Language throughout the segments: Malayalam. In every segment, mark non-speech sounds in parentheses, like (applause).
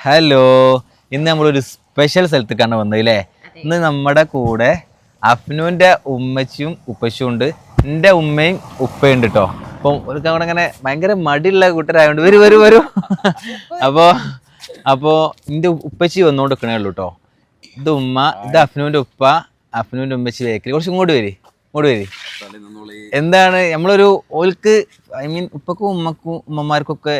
ഹലോ ഇന്ന് നമ്മളൊരു സ്പെഷ്യൽ സ്ഥലത്തേക്കാണ് വന്നത് അല്ലേ ഇന്ന് നമ്മുടെ കൂടെ അഫ്നുവിന്റെ ഉമ്മച്ചിയും ഉപ്പച്ചും ഉണ്ട്. എന്റെ ഉമ്മയും ഉപ്പയുണ്ട് കേട്ടോ അപ്പം ഒരു അവിടെ ഇങ്ങനെ ഭയങ്കര മടിയുള്ള കൂട്ടരായതുകൊണ്ട് വരും വരും വരും. (laughs) അപ്പോൾ അപ്പോൾ എന്റെ ഉപ്പച്ചി വന്നുകൊണ്ട് നിൽക്കണേ ഉള്ളൂ കേട്ടോ ഇത് ഉമ്മ ഇത് അഫ്നുവിന്റെ ഉപ്പ അഫ്നുവിന്റെ ഉമ്മച്ചി ബേക്കറി. കുറച്ച് ഇങ്ങോട്ട് വരി ഇങ്ങോട്ട് വരി. എന്താണ് നമ്മളൊരു ഓൽക്ക് ഐ മീൻ ഉപ്പക്കും ഉമ്മക്കും ഉമ്മമാർക്കൊക്കെ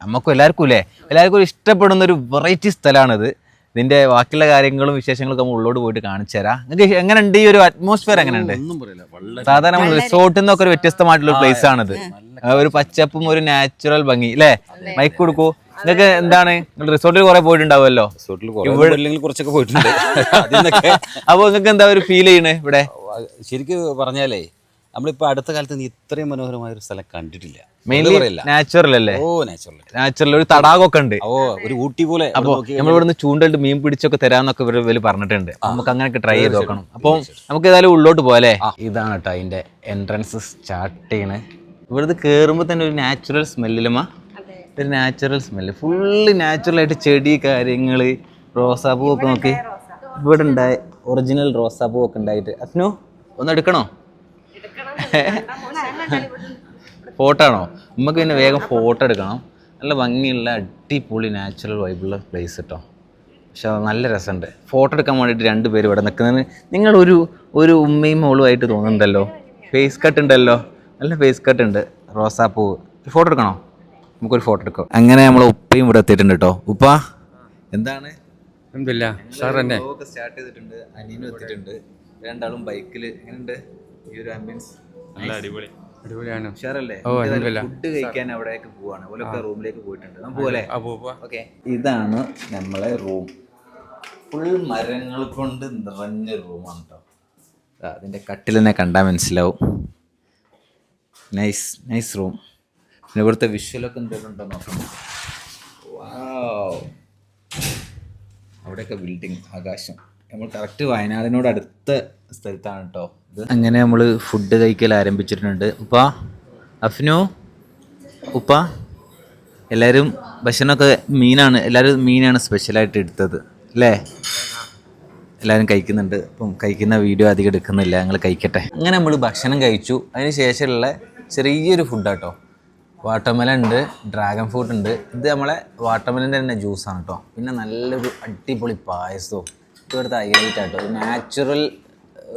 അമ്മക്കും എല്ലാവർക്കും ഇല്ലേ? എല്ലാവർക്കും ഇഷ്ടപ്പെടുന്ന ഒരു വെറൈറ്റി സ്ഥലമാണിത്. ഇതിന്റെ ബാക്കിയുള്ള കാര്യങ്ങളും വിശേഷങ്ങളൊക്കെ നമ്മൾ ഉള്ളോട് പോയിട്ട് കാണിച്ചു തരാം നിങ്ങൾക്ക് എങ്ങനെയുണ്ട്? ഈ ഒരു അറ്റ്മോസ്ഫിയർ എങ്ങനെയുണ്ട്? ഒന്നും പറയില്ല. വളരെ സാധാരണ റിസോർട്ടിൽ നിന്നൊക്കെ ഒരു വ്യത്യസ്തമായിട്ടുള്ള ഒരു പ്ലേസ് ആണിത്. ഒരു പച്ചപ്പും ഒരു നാച്ചുറൽ ഭംഗി അല്ലേ മൈക്ക് കൊടുക്കൂ. നിങ്ങൾക്ക് എന്താണ്? നിങ്ങൾ റിസോർട്ടിൽ കുറെ പോയിട്ടുണ്ടാവുമല്ലോ? കുറച്ചൊക്കെ പോയിട്ടുണ്ട്. (laughs) അപ്പൊ അപ്പോൾ നിങ്ങൾക്ക് എന്താ ഒരു ഫീൽ ചെയ്യണേ ഇവിടെ? ശരിക്കും പറഞ്ഞാലേ നമ്മളിപ്പോ അടുത്ത കാലത്ത് നീ ഇത്രയും മനോഹരമായ ഒരു സ്ഥലം കണ്ടിട്ടില്ല. മെയിൻലി നാച്ചുറൽ അല്ലേ? ഓ നാച്ചുറൽ നാച്ചുറൽ ഒരു തടാകമൊക്കെ ഉണ്ട്. ഓ ഒരു ഊട്ടി പോലെ അപ്പോൾ നമ്മൾ ഇവിടുന്ന് ചൂണ്ടലിട്ട് മീൻ പിടിച്ചൊക്കെ തരാന്നൊക്കെ ഇവർ വലിയ പറഞ്ഞിട്ടുണ്ട്. നമുക്ക് അങ്ങനെയൊക്കെ ട്രൈ ചെയ്ത് നോക്കണം. അപ്പോൾ നമുക്ക് ഏതായാലും ഉള്ളോട്ട് പോലെ ഇതാണ് കേട്ടോ അതിന്റെ എൻട്രൻസ് സ്റ്റാർട്ട് ചെയ്യണേ. ഇവിടുന്ന് കയറുമ്പോൾ തന്നെ ഒരു നാച്ചുറൽ സ്മെല്ലിലുമ ഒരു നാച്ചുറൽ സ്മെല്ല് ഫുള്ള് നാച്ചുറൽ ആയിട്ട് ചെടി കാര്യങ്ങൾ റോസാപ്പൂ ഒക്കെ നോക്കി. ഇവിടെ ഉണ്ടായ ഒറിജിനൽ റോസാപ്പൂ ഒക്കെ ഉണ്ടായിട്ട്. അഫ്നു ഒന്ന് എടുക്കണോ? (laughs) ഫോട്ടോ ആണോ? നമുക്ക് പിന്നെ വേഗം ഫോട്ടോ എടുക്കണം. നല്ല ഭംഗിയുള്ള അടിപൊളി നാച്ചുറൽ വൈബുള്ള പ്ലേസ് കേട്ടോ പക്ഷെ അത് നല്ല രസമുണ്ട്. ഫോട്ടോ എടുക്കാൻ വേണ്ടിയിട്ട് രണ്ട് പേര് ഇവിടെ നിൽക്കുന്നതിന് നിങ്ങൾ ഒരു ഒരു ഉമ്മയും മോളുമായിട്ട് തോന്നുന്നുണ്ടല്ലോ. ഫേസ് കട്ട് ഉണ്ടല്ലോ. നല്ല ഫേസ് കട്ട് ഉണ്ട്. റോസാപ്പൂ. ഫോട്ടോ എടുക്കണോ? നമുക്കൊരു ഫോട്ടോ എടുക്കാം. അങ്ങനെ നമ്മൾ ഉപ്പയും ഇവിടെ എത്തിയിട്ടുണ്ട് കേട്ടോ ഉപ്പ എന്താണ്? ഉഷാർ തന്നെ. സ്റ്റാർട്ട് ചെയ്തിട്ടുണ്ട്. അനിയനും എത്തിയിട്ടുണ്ട്. രണ്ടാളും ബൈക്കിൽ എങ്ങനെയുണ്ട്? ഈ ഒരു ആംബിയൻസ് അടിപൊളി. അടിപൊളിയാണ്. ഉഷാറല്ലേ? ഓ, അൽഹംദുലില്ലാ. ഫുഡ് കഴിക്കാൻ അവിടേക്ക് പോവാണ്. ഓലൊക്കെ റൂമിലേക്ക് പോയിട്ടുണ്ട്. നമുക്ക് പോലെ. അപ്പൂപ്പ ഓക്കെ. ഇതാണ് നമ്മളെ റൂം. ഫുൾ മരങ്ങൾ കൊണ്ട് നിറഞ്ഞ റൂമാണ് കേട്ടോ അതിന്റെ കട്ടിൽ തന്നെ കണ്ടാൽ മനസ്സിലാവും. നൈസ് നൈസ് റൂം പിന്നെ ഇവിടുത്തെ വിഷ്വലൊക്കെ എന്തെങ്കിലും ഉണ്ടോ നോക്കണം വാവ് അവിടെയൊക്കെ ബിൽഡിങ് ആകാശം. നമ്മൾ കറക്റ്റ് വയനാടിനോട് അടുത്ത സ്ഥലത്താണ് കേട്ടോ അങ്ങനെ നമ്മൾ ഫുഡ് കഴിക്കൽ ആരംഭിച്ചിട്ടുണ്ട്. ഉപ്പ അഫ്നു ഉപ്പ എല്ലാവരും ഭക്ഷണമൊക്കെ മീനാണ് എല്ലാവരും മീനാണ് സ്പെഷ്യലായിട്ട് എടുത്തത് അല്ലേ? എല്ലാവരും കഴിക്കുന്നുണ്ട് അപ്പം കഴിക്കുന്ന വീഡിയോ അധികം എടുക്കുന്നില്ല ഞങ്ങൾ കഴിക്കട്ടെ. അങ്ങനെ നമ്മൾ ഭക്ഷണം കഴിച്ചു. അതിന് ശേഷമുള്ള ചെറിയൊരു ഫുഡാട്ടോ വാട്ടർമെലൻ ഉണ്ട് ഡ്രാഗൺ ഫ്രൂട്ട് ഉണ്ട്. ഇത് നമ്മളെ വാട്ടർമെലന്റെ തന്നെ ജ്യൂസാണ് കേട്ടോ പിന്നെ നല്ലൊരു അടിപൊളി പായസവും. ഇവിടുത്തെ ഹൈലൈറ്റ് ഒരു നാച്ചുറൽ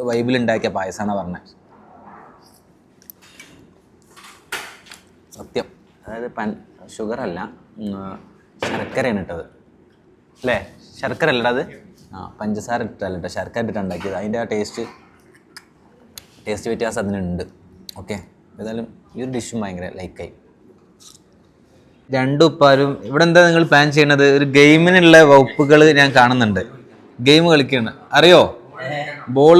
വൈബിൽ ഉണ്ടാക്കിയ പായസമാണ് പറഞ്ഞത് സത്യം. അതായത് പൻ ഉം, ശർക്കരയാണ് ഇട്ടത് അല്ലേ? ശർക്കര അല്ലടാ അത്? ആ പഞ്ചസാര ഇട്ടല്ല കേട്ടോ ശർക്കര ഇട്ടിട്ട് ഉണ്ടാക്കിയത് അതിന്റെ ആ ടേസ്റ്റ് ടേസ്റ്റ് വ്യത്യാസം അതിനുണ്ട്. ഓക്കെ ഏതായാലും ഈ ഒരു ഡിഷും ഭയങ്കര ലൈക്കായി രണ്ടു ഉപ്പാരും ഇവിടെ എന്താ നിങ്ങൾ പ്ലാൻ ചെയ്യുന്നത് ഒരു ഗെയിമിനുള്ള വകുപ്പുകൾ ഞാൻ കാണുന്നുണ്ട്. ഗെയിം കളിക്കുകയാണ് അറിയോ? ബോൾ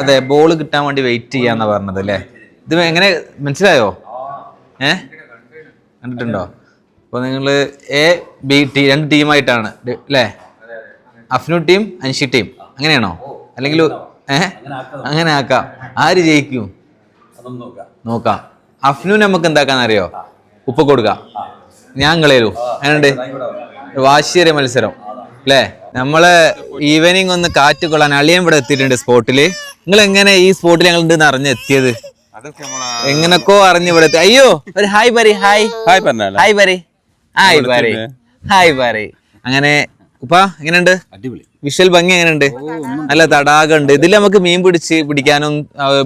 അതെ ബോൾ കിട്ടാൻ വേണ്ടി വെയിറ്റ് ചെയ്യാന്നാ പറഞ്ഞത് അല്ലേ? ഇത് എങ്ങനെ മനസ്സിലായോ? ഏ? കണ്ടിട്ടുണ്ടോ? അപ്പോൾ നിങ്ങൾ എ ബി ടി രണ്ട് ടീമായിട്ടാണ് അല്ലേ? അഫ്നു ടീം അൻഷി ടീം അങ്ങനെയാണോ? അല്ലെങ്കിൽ ഏ? അങ്ങനെ ആക്കാം. ആര് ജയിക്കും? നോക്കാം. അഫ്നു നമുക്ക് എന്താക്കാന്ന് അറിയോ ഉപ്പ് കൊടുക്കാം. ഞാൻ കളയരു അങ്ങനെ വാശിയേറിയ മത്സരം. അല്ലേ നമ്മൾ ഈവനിങ് ഒന്ന് കാറ്റ് കൊള്ളാൻ അളിയൻ ഇവിടെ എത്തിയിട്ടുണ്ട് സ്പോട്ടിൽ നിങ്ങൾ എങ്ങനെ ഈ സ്പോട്ടിൽ ഞങ്ങൾ ഉണ്ടെന്ന് അറിഞ്ഞ് എത്തിയത്? എങ്ങനൊക്കോ അറിഞ്ഞ് ഇവിടെ എത്തി. അയ്യോ ഒരു ഹായ് പറ ഹായ് ഹായ് ഹായ് പറ. ഹായ് പറ. ഹായ് പറ. അങ്ങനെ ഉപ്പാ എങ്ങനെയുണ്ട്? അടിപൊളി. വിഷ്വൽ ഭംഗി എങ്ങനെയുണ്ട്? നല്ല തടാകം ഉണ്ട് ഇതിൽ നമുക്ക് മീൻ പിടിച്ച് പിടിക്കാനും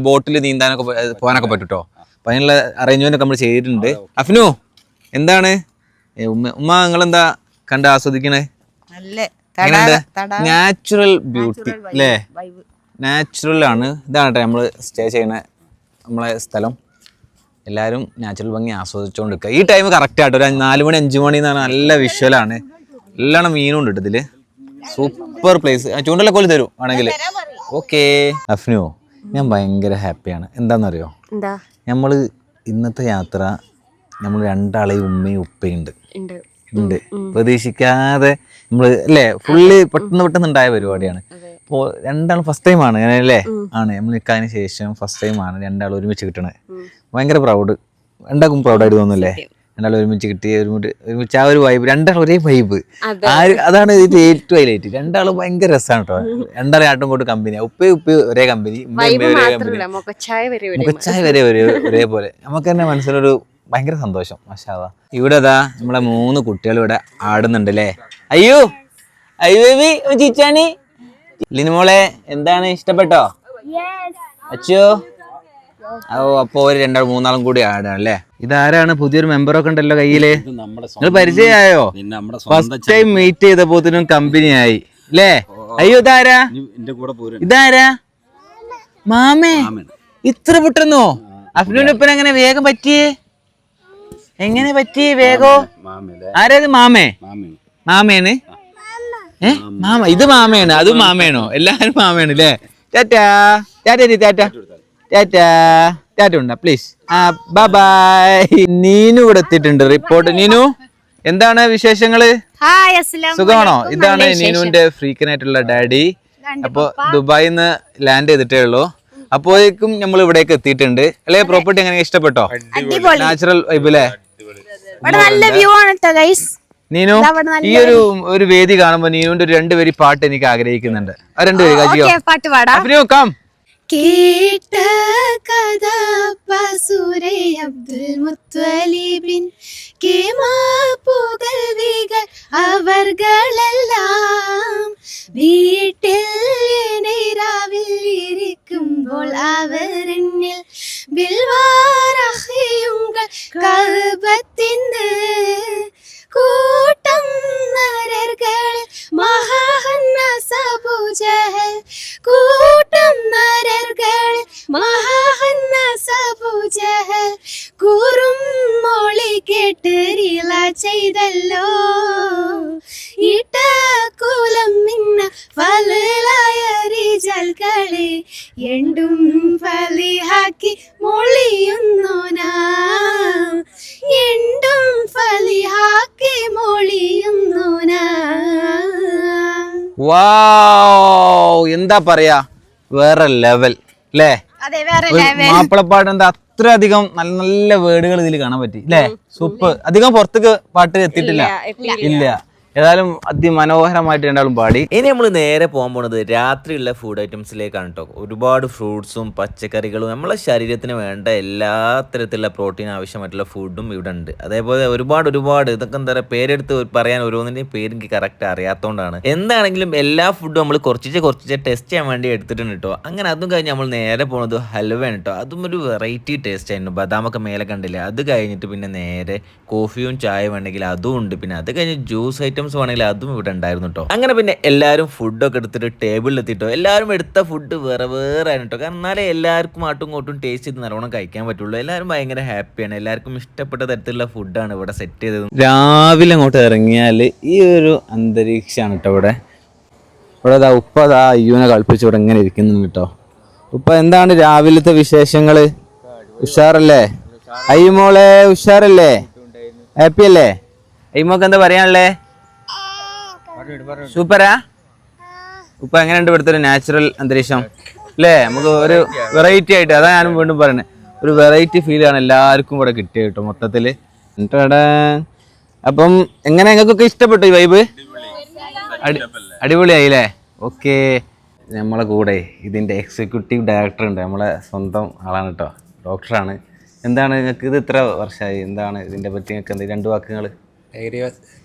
ബോട്ടിൽ നീന്താനൊക്കെ പോകാനൊക്കെ പറ്റൂട്ടോ? അപ്പൊ അതിനുള്ള അറേഞ്ച്മെന്റ് ഒക്കെ നമ്മൾ ചെയ്തിട്ടുണ്ട്. അഫ്നു എന്താണ്? ഉമ്മ ഉമ്മ ഉമ്മ നിങ്ങളെന്താ കണ്ട് ആസ്വദിക്കണേ? നല്ല? നാച്ചുറൽ ബ്യൂട്ടി അല്ലേ? നാച്ചുറൽ ആണ്. ഇതാണ് നമ്മൾ സ്റ്റേ ചെയ്യുന്ന നമ്മളെ സ്ഥലം. എല്ലാവരും നാച്ചുറൽ ഭംഗി ആസ്വദിച്ചുകൊണ്ടിരിക്കുക ഈ ടൈം കറക്റ്റ് ആയിട്ട് ഒരു നാല് മണി അഞ്ച് മണി എന്ന് പറഞ്ഞാൽ നല്ല വിഷ്വലാണ് എല്ലാം മീനും ഉണ്ട് ഇതിൽ സൂപ്പർ പ്ലേസ് ചൂണ്ടല കോലി തരും ആണെങ്കിൽ ഓക്കെ അഫ്നു ഞാൻ ഭയങ്കര ഹാപ്പിയാണ് എന്താണെന്നറിയോ എന്താ? നമ്മൾ ഇന്നത്തെ യാത്ര നമ്മൾ രണ്ടാളെയും ഉമ്മയും ഉപ്പയും ഉണ്ട്. ഉണ്ട്. ഉണ്ട്. പ്രതീക്ഷിക്കാതെ നമ്മൾ അല്ലേ ഫുള്ള് പെട്ടെന്ന് പെട്ടെന്ന് ഉണ്ടായ പരിപാടിയാണ്. അപ്പോൾ രണ്ടാളും ഫസ്റ്റ് ടൈം ആണ് അല്ലേ? ആണ്. നമ്മൾ നിൽക്കാതിന് ശേഷം ഫസ്റ്റ് ടൈം ആണ് രണ്ടാളും ഒരുമിച്ച് കിട്ടണത്. ഭയങ്കര പ്രൗഡ് രണ്ടാൾക്കും പ്രൗഡായിട്ട് തോന്നുന്നല്ലേ? രണ്ടാളും ഒരുമിച്ച് കിട്ടി ഒരുമിച്ച് ഒരുമിച്ച് ആ ഒരു വൈബ് രണ്ടാളും ഒരേ വൈബ് അതെ. ആ ഒരു- അതാണ് ഇതിന്റെ ഏറ്റവും ഹൈലൈറ്റ് രണ്ടാളും ഭയങ്കര രസമാണ് കേട്ടോ രണ്ടാളും ആട്ടും കൊണ്ട് കമ്പനി ഉപ്പ ഉപ്പ ഒരേ കമ്പനി ഒരേ കമ്പനി മുഖച്ചായ വരെ ഒരേ ഒരേപോലെ. നമുക്ക് തന്നെ മനസ്സിലൊരു ഭയങ്കര സന്തോഷം മഷാവ ഇവിടെ അതാ നമ്മളെ മൂന്ന് കുട്ടികൾ ഇവിടെ ആടുന്നുണ്ട് അല്ലേ അയ്യോ അയ്യോ ബേബി ചിച്ചാണി ലിനിമോളെ എന്താണ് ഇഷ്ടപ്പെട്ടോ? അച്ചോ? ഓ അപ്പൊ ഒരു രണ്ടാൾ മൂന്നാളും കൂടി ആടാണ് അല്ലേ? ഇതാരാണ് പുതിയൊരു മെമ്പറൊക്കെ ഉണ്ടല്ലോ കയ്യിൽ? നിങ്ങൾ പരിചയമായോ? സ്വന്തം ഫസ്റ്റ് ടൈം മീറ്റ് ചെയ്തപ്പോത്തിനും കമ്പനി ആയി അല്ലേ അയ്യോ ഇതാരാ? ഇതാരാ? മാമേ. ഇത്ര പെട്ടെന്നോ? അഫ്ലുവിന്റെ ഒപ്പം എങ്ങനെ വേഗം പറ്റിയേ? എങ്ങനെ പറ്റി വേഗോ? ആരത് മാമേ? മാമൻ മാമേണ് ഏ? മാമ ഇത് മാമയാണ് അതും മാമയാണോ? എല്ലാരും മാമയാണ് അല്ലേ tata tata tata. Tata tata ഉണ്ട പ്ലീസ് ആ ബൈ നീനു ഇവിടെ എത്തിയിട്ടുണ്ട് റിപ്പോർട്ട് നീനു എന്താണ് വിശേഷങ്ങൾ? സുഖമാണോ? ഇതാണ് നീനുവിന്റെ ഫ്രീക്കനായിട്ടുള്ള ഡാഡി. അപ്പൊ ദുബായിൽ നിന്ന് ലാൻഡ് ചെയ്തിട്ടേ ഉള്ളൂ. അപ്പോഴേക്കും നമ്മൾ ഇവിടേക്ക് എത്തിയിട്ടുണ്ട്. അല്ലേ പ്രോപ്പർട്ടി എങ്ങനെ ഇഷ്ടപ്പെട്ടോ? നാച്ചുറൽ വൈബ് അല്ലേ നല്ല വ്യൂ ആണ് ഗൈസ് നീനു ഈ ഒരു ഒരു വേദി കാണുമ്പോ നീനുവിന്റെ ഒരു രണ്ടുപേരി പാട്ട് എനിക്ക് ആഗ്രഹിക്കുന്നുണ്ട്. ആ രണ്ടുപേര് കാജിയോ പാട്ട് പാടാം. കം കേട്ട കഥ പസുരേ അബ്ദുൽ മുത്തലിബിൻ. പുകൽവികൾ അവർകളെല്ലാം. വീട്ടിൽ രാവിൽ ഇരിക്കുമ്പോൾ അവരെന്നിൽ ബിൽവാറഹിയുങ്ങൾ കൽബത്തിന് നരർകളിൽ മഹാഹന്ന സബുജഹൽ കൂട്ടം വാവ് എന്താ പറയാ? വേറെ ലെവൽ അല്ലേ മാപ്പിളപ്പാട്ട് എന്താ അത്രയധികം നല്ല നല്ല വേർഡുകൾ ഇതിൽ കാണാൻ പറ്റി അല്ലേ സൂപ്പർ അധികം പുറത്തേക്ക് പാട്ട് എത്തിയിട്ടില്ല. ഇല്ല. ഏതായാലും അതിമനോഹരമായിട്ട് രണ്ടാളും പാടി. ഇനി നമ്മൾ നേരെ പോകാൻ പോണത് രാത്രിയുള്ള ഫുഡ് ഐറ്റംസിലേക്കാണ് കേട്ടോ ഒരുപാട് ഫ്രൂട്ട്സും പച്ചക്കറികളും നമ്മളെ ശരീരത്തിന് വേണ്ട എല്ലാ തരത്തിലുള്ള പ്രോട്ടീൻ ആവശ്യമായിട്ടുള്ള ഫുഡും ഇവിടെ ഉണ്ട് അതേപോലെ ഒരുപാട് ഒരുപാട് ഇതൊക്കെ എന്താ പറയുക പേരെടുത്ത് പറയാൻ ഓരോന്നിന്റെയും പേര് എനിക്ക് കറക്റ്റ് അറിയാത്തതുകൊണ്ടാണ് എന്താണെങ്കിലും എല്ലാ ഫുഡും നമ്മൾ കുറച്ചിച്ച് കുറച്ചിച്ച് ടെസ്റ്റ് ചെയ്യാൻ വേണ്ടി എടുത്തിട്ടുണ്ട് കേട്ടോ അങ്ങനെ അതും കഴിഞ്ഞ് നമ്മൾ നേരെ പോണത് ഹൽവയാണ് കേട്ടോ അതും ഒരു വെറൈറ്റി ടേസ്റ്റ് ആയിരുന്നു. ബദാമൊക്കെ മേലെ കണ്ടില്ലേ? അത് കഴിഞ്ഞിട്ട് പിന്നെ നേരെ കോഫിയും ചായ വേണമെങ്കിൽ അതും ഉണ്ട്. പിന്നെ അത് കഴിഞ്ഞ് ജ്യൂസ് ഐറ്റംസ് വേണമെങ്കിൽ അതും ഇവിടെ ഉണ്ടായിരുന്നു കേട്ടോ അങ്ങനെ പിന്നെ എല്ലാവരും ഫുഡൊക്കെ എടുത്തിട്ട് ടേബിളിൽ എത്തിട്ടോ. എല്ലാവരും എടുത്ത ഫുഡ് വേറെ വേറെ ആണ് കേട്ടോ കാരണം എന്നാലേ എല്ലാവർക്കും ആട്ടും ഇങ്ങോട്ടും ടേസ്റ്റ് ചെയ്ത് നല്ലോണം കഴിക്കാൻ പറ്റുള്ളൂ. എല്ലാവരും ഭയങ്കര ഹാപ്പിയാണ് എല്ലാവർക്കും ഇഷ്ടപ്പെട്ട തരത്തിലുള്ള ഫുഡാണ് ഇവിടെ സെറ്റ് ചെയ്തത്. രാവിലെ അങ്ങോട്ട് ഇറങ്ങിയാൽ ഈ ഒരു അന്തരീക്ഷമാണ് കേട്ടോ ഇവിടെ. ഇവിടെ അതാ ഉപ്പ അതാ അയ്യൂനെ കളിപ്പിച്ച് ഇവിടെ ഇങ്ങനെ ഇരിക്കുന്നുണ്ട് കേട്ടോ ഉപ്പ എന്താണ് രാവിലത്തെ വിശേഷങ്ങൾ ഉഷാറല്ലേ? അയ്യമോളെ ഉഷാറല്ലേ? ഹാപ്പി അല്ലേ? അയ്യമോക്ക് എന്താ പറയാനുള്ളേ? സൂപ്പറാ? ഉപ്പ എങ്ങനെയുണ്ട് ഇവിടുത്തെ ഒരു നാച്ചുറൽ അന്തരീക്ഷം? അല്ലേ? നമുക്ക് ഒരു വെറൈറ്റി ആയിട്ട് അതാ ഞാനും വീണ്ടും പറയുന്നത് ഒരു വെറൈറ്റി ഫീൽ ആണ് എല്ലാവർക്കും ഇവിടെ കിട്ടിയത് കേട്ടോ മൊത്തത്തിൽ. അപ്പം എങ്ങനെ നിങ്ങൾക്കൊക്കെ ഇഷ്ടപ്പെട്ടു ഈ വൈബ് അടിപൊളിയായില്ലേ? ഓക്കെ. നമ്മളെ കൂടെ ഇതിന്റെ എക്സിക്യൂട്ടീവ് ഡയറക്ടർ ഉണ്ട് നമ്മളെ സ്വന്തം ആളാണ് കേട്ടോ ഡോക്ടറാണ് എന്താണ് നിങ്ങൾക്ക് ഇത് ഇത്ര വർഷമായി? എന്താണ് ഇതിന്റെ പറ്റി നിങ്ങൾക്ക് എന്ത് രണ്ട് വാക്കുകൾ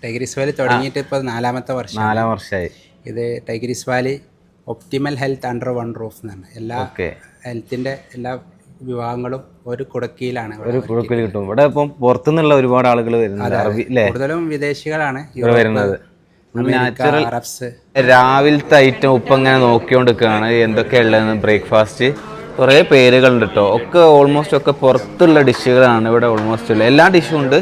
ടൈഗ്രീസ് വാലി തുടങ്ങിയിട്ട് ഇപ്പോൾ നാലാമത്തെ വർഷം നാലാം വർഷമായി. ഇത് Tigris valley optimal health under one roof എന്നാണ്. എല്ലാ ഹെൽത്തിന്റെ എല്ലാ വിഭാഗങ്ങളും ഒരു കുടക്കിയിലാണ് ഒരു കുടക്കിൽ കിട്ടും. ഇവിടെ ഇപ്പം പുറത്തുനിന്നുള്ള ഒരുപാട് ആളുകൾ വരുന്നുണ്ട്. കൂടുതലും വിദേശികളാണ്. ഇവിടെ വരുന്നത്. നാച്ചുറൽ രാവിലത്തെ ഐറ്റം ഉപ്പ് ഇങ്ങനെ നോക്കിക്കൊണ്ടിരിക്കുകയാണ് എന്തൊക്കെയാ ഉള്ളതെന്ന് ബ്രേക്ക്ഫാസ്റ്റ് കുറേ പേരുകളുണ്ട് കേട്ടോ ഒക്കെ ഓൾമോസ്റ്റ് ഒക്കെ പുറത്തുള്ള ഡിഷുകളാണ് ഇവിടെ ഓൾമോസ്റ്റ് ഉള്ളത്. എല്ലാ ഡിഷും ഉണ്ട്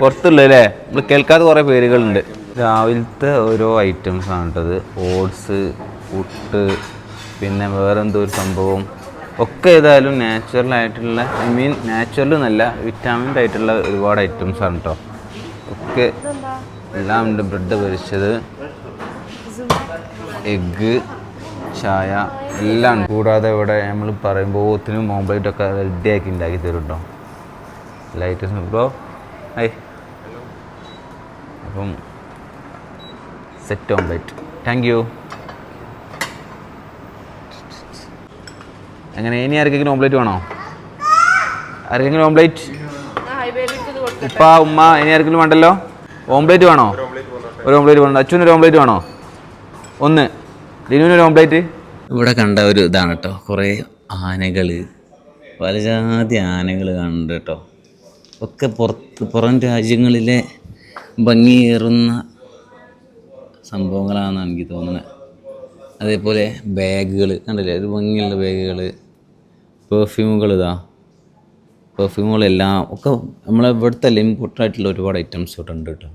പുറത്തുള്ള അല്ലേ? നമ്മൾ കേൾക്കാത്ത കുറേ പേരുകളുണ്ട്. രാവിലത്തെ ഓരോ ഐറ്റംസ് ആണ് കേട്ടത് ഓട്സ് പുട്ട് പിന്നെ വേറെന്തോ ഒരു സംഭവം. ഒക്കെ ഏതായാലും നാച്ചുറൽ ആയിട്ടുള്ള ഐ മീൻ നാച്ചുറൽ എന്നല്ല വിറ്റാമിൻഡ് ആയിട്ടുള്ള ഒരുപാട് ഐറ്റംസ് ആണ് കേട്ടോ. ഒക്കെ എല്ലാം ഉണ്ട്. ബ്രെഡ് പൊരിച്ചത് എഗ്ഗ് ചായ എല്ലാം. കൂടാതെ ഇവിടെ നമ്മൾ പറയുമ്പോൾ ഓത്തിനും ഓംപ്ലേറ്റ് ഒക്കെ റെഡിയാക്കി ഉണ്ടാക്കി തരും കേട്ടോ ലൈറ്റ് ബ്രോ ഐ അപ്പം സെറ്റ് ഓംലെറ്റ് താങ്ക് യു അങ്ങനെ ഇനി ആർക്കെങ്കിലും ഓംലെറ്റ് വേണോ? ആർക്കെങ്കിലും ഓംലെറ്റ് ഉപ്പ ഉമ്മ ഇനി ആർക്കെങ്കിലും വേണ്ടല്ലോ? ഓംലെറ്റ് വേണോ? ഒരു ഓംലെറ്റ് വേണോ? അച്ഛനൊരു ഒരു ഓംലെറ്റ് വേണോ? ഒന്ന്. ലിനുവിന് ഒരു ഇവിടെ കണ്ട ഒരു ഇതാണ് കേട്ടോ കുറേ ആനകൾ പലജാതി ആനകൾ കാണുന്നുണ്ട് കേട്ടോ ഒക്കെ പുറത്ത് പുറം രാജ്യങ്ങളിലെ ഭംഗിയേറുന്ന സംഭവങ്ങളാണെന്നാണ് എനിക്ക് തോന്നുന്നത് അതേപോലെ ബാഗുകൾ കണ്ടില്ലേ? ഒരു ഭംഗിയുള്ള ബാഗുകൾ പെർഫ്യൂമുകൾ ഇതാ. പെർഫ്യൂമുകളെല്ലാം ഒക്കെ നമ്മളെ ഇവിടുത്തെ ആയിട്ടുള്ള ഒരുപാട് ഐറ്റംസ് ഇവിടെ ഉണ്ട് കേട്ടോ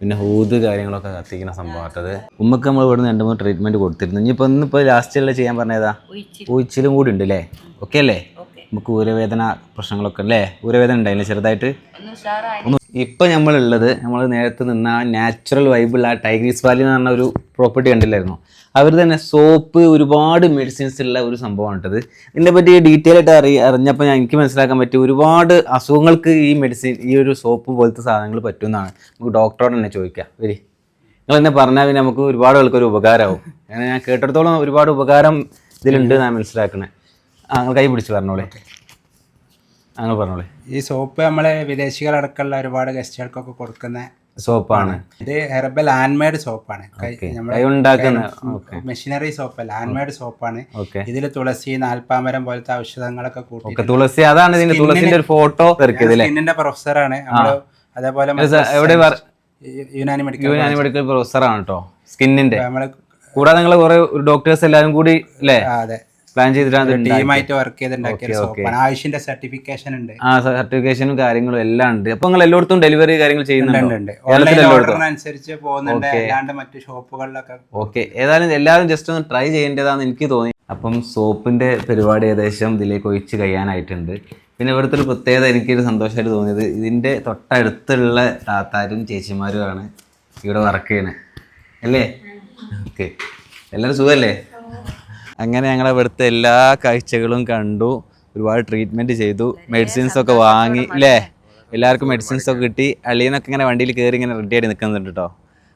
പിന്നെ ഹൂത് കാര്യങ്ങളൊക്കെ കത്തിക്കുന്ന സംഭവമാട്ടത്. ഉമ്മക്ക് നമ്മൾ ഇവിടുന്ന് രണ്ട് മൂന്ന് ട്രീറ്റ്മെന്റ് കൊടുത്തിരുന്നു. ഇനിയിപ്പോൾ ഇന്നിപ്പോൾ ലാസ്റ്റിലുള്ള ചെയ്യാൻ പറഞ്ഞതാ പൂച്ചിലും കൂടി ഉണ്ട് അല്ലേ ഓക്കെ അല്ലേ? നമുക്ക് ഊരവേദന പ്രശ്നങ്ങളൊക്കെ അല്ലേ? ഊരവേദന ഉണ്ടായില്ലേ ചെറുതായിട്ട്? ഇപ്പം നമ്മളുള്ളത് നമ്മൾ നേരത്തെ നിന്ന നാച്ചുറൽ വൈബിൾ ആ ടൈഗ്രീസ് വാലി എന്ന് പറഞ്ഞ ഒരു പ്രോപ്പർട്ടി കണ്ടില്ലായിരുന്നു? അവർ തന്നെ സോപ്പ് ഒരുപാട് മെഡിസിൻസ് ഉള്ള ഒരു സംഭവമാണ് കേട്ടത്. ഇതിനെ പറ്റി ഡീറ്റെയിൽ ആയിട്ട് അറി അറിഞ്ഞപ്പോൾ ഞാൻ എനിക്ക് മനസ്സിലാക്കാൻ പറ്റി ഒരുപാട് അസുഖങ്ങൾക്ക് ഈ മെഡിസിൻ ഈ ഒരു സോപ്പ് പോലത്തെ സാധനങ്ങൾ പറ്റുമെന്നാണ്. നമുക്ക് ഡോക്ടറോട് തന്നെ ചോദിക്കാം. വരി. നിങ്ങൾ എന്നെ പറഞ്ഞാൽ പിന്നെ നമുക്ക് ഒരുപാട് ആൾക്കൊരു ഉപകാരമാവും. ഞാൻ കേട്ടിടത്തോളം ഒരുപാട് ഉപകാരം ഇതിലുണ്ട് ഞാൻ മനസ്സിലാക്കണേ. ആ കൈ പിടിച്ച് പറഞ്ഞോളെ. അങ്ങനെ പറഞ്ഞോളെ. ഈ സോപ്പ് നമ്മളെ വിദേശികളടക്കമുള്ള ഒരുപാട് ഗസ്റ്റുകൾക്കൊക്കെ കൊടുക്കുന്ന സോപ്പാണ്. ഇത് ഹെർബൽ ഹാൻഡ്മെയ്ഡ് സോപ്പാണ്. മെഷീനറി സോപ്പല്ല ഹാൻഡ്മെയ്ഡ് സോപ്പാണ്. ഇതിൽ തുളസി നാൽപ്പാമരം പോലത്തെ ഔഷധങ്ങളൊക്കെ കൂട്ടി തുളസി അതാണ് ഇതിന്റെ തുളസിന്റെ ഒരു ഫോട്ടോ സ്കിന്നിന്റെ പ്രൊഫസറാണ്. അതേപോലെ യുനാനി മെഡിക്കൽ യുനാനി മെഡിക്കൽ പ്രൊഫസറാണ് കേട്ടോ സ്കിന്നിന്റെ. നമ്മൾ കൂടാതെ നിങ്ങൾ കുറെ ഡോക്ടേഴ്സ് എല്ലാവരും കൂടി അല്ലേ അതെ. പ്ലാൻ ചെയ്തിട്ടാണ് ടീമായിട്ട് വർക്ക് ചെയ്തുണ്ടാക്കിയ സോപ്പാണ് ആയുഷിന്റെ സർട്ടിഫിക്കേഷൻ ഉണ്ട്. ആ സർട്ടിഫിക്കേഷനും കാര്യങ്ങളും എല്ലാം ഉണ്ട്. അപ്പൊ നിങ്ങൾ എല്ലായിടത്തും ഡെലിവറി കാര്യങ്ങൾ ചെയ്യുന്നുണ്ട്? ഓർഡറിനനുസരിച്ച് പോകുന്നുണ്ട്. അല്ലാണ്ട് മറ്റു ഷോപ്പുകളിലൊക്കെ ഓക്കെ ഏതായാലും എല്ലാവരും ജസ്റ്റ് ഒന്ന് ട്രൈ ചെയ്യേണ്ടതാണെന്ന് എനിക്ക് തോന്നി. അപ്പം സോപ്പിന്റെ പരിപാടി ഏകദേശം ഇതിലേക്ക് ഒഴിച്ച് കഴിയാനായിട്ടുണ്ട്. പിന്നെ ഇവിടുത്തെ ഒരു പ്രത്യേകത എനിക്കൊരു സന്തോഷമായിട്ട് തോന്നിയത് ഇതിന്റെ തൊട്ടടുത്തുള്ള താത്താരും ചേച്ചിമാരുമാണ് ഇവിടെ വർക്ക് ചെയ്യണേ. അല്ലേ? ഓക്കെ എല്ലാവരും സുഖമല്ലേ അങ്ങനെ ഞങ്ങൾ ഇവിടുത്തെ എല്ലാ കാഴ്ചകളും കണ്ടു. ഒരുപാട് ട്രീറ്റ്മെന്റ് ചെയ്തു. മെഡിസിൻസ് ഒക്കെ വാങ്ങി. അല്ലേ? എല്ലാവർക്കും മെഡിസിൻസ് ഒക്കെ കിട്ടി. അളിയനൊക്കെ ഇങ്ങനെ വണ്ടിയിൽ കയറി ഇങ്ങനെ റെഡി ആയിട്ട് നിൽക്കുന്നുണ്ട് കേട്ടോ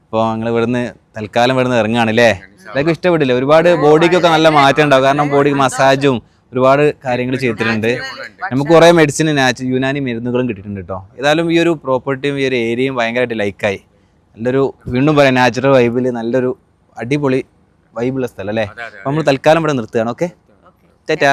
അപ്പോൾ ഞങ്ങൾ ഇവിടുന്ന് തൽക്കാലം ഇവിടുന്ന് ഇറങ്ങുകയാണ് അല്ലേ എല്ലാവർക്കും ഇഷ്ടപ്പെട്ടില്ലേ? ഒരുപാട് ബോഡിക്കൊക്കെ നല്ല മാറ്റം ഉണ്ടാവും. കാരണം ബോഡിക്ക് മസാജും ഒരുപാട് കാര്യങ്ങൾ ചെയ്തിട്ടുണ്ട്. നമുക്ക് കുറേ മെഡിസിൻ നാച്ച് യുനാനി മരുന്നുകളും കിട്ടിയിട്ടുണ്ട് കേട്ടോ ഏതായാലും ഈ ഒരു പ്രോപ്പർട്ടിയും ഈ ഒരു ഏരിയയും ഭയങ്കരമായിട്ട് ലൈക്കായി നല്ലൊരു വീണ്ടും പറയാം നാച്ചുറൽ വൈബിൽ നല്ലൊരു അടിപൊളി വൈബുള്ള സ്ഥലം അല്ലേ? നമ്മൾ തൽക്കാലം ഇവിടെ നിർത്തുകയാണ് ഓക്കെ? ടാറ്റാ.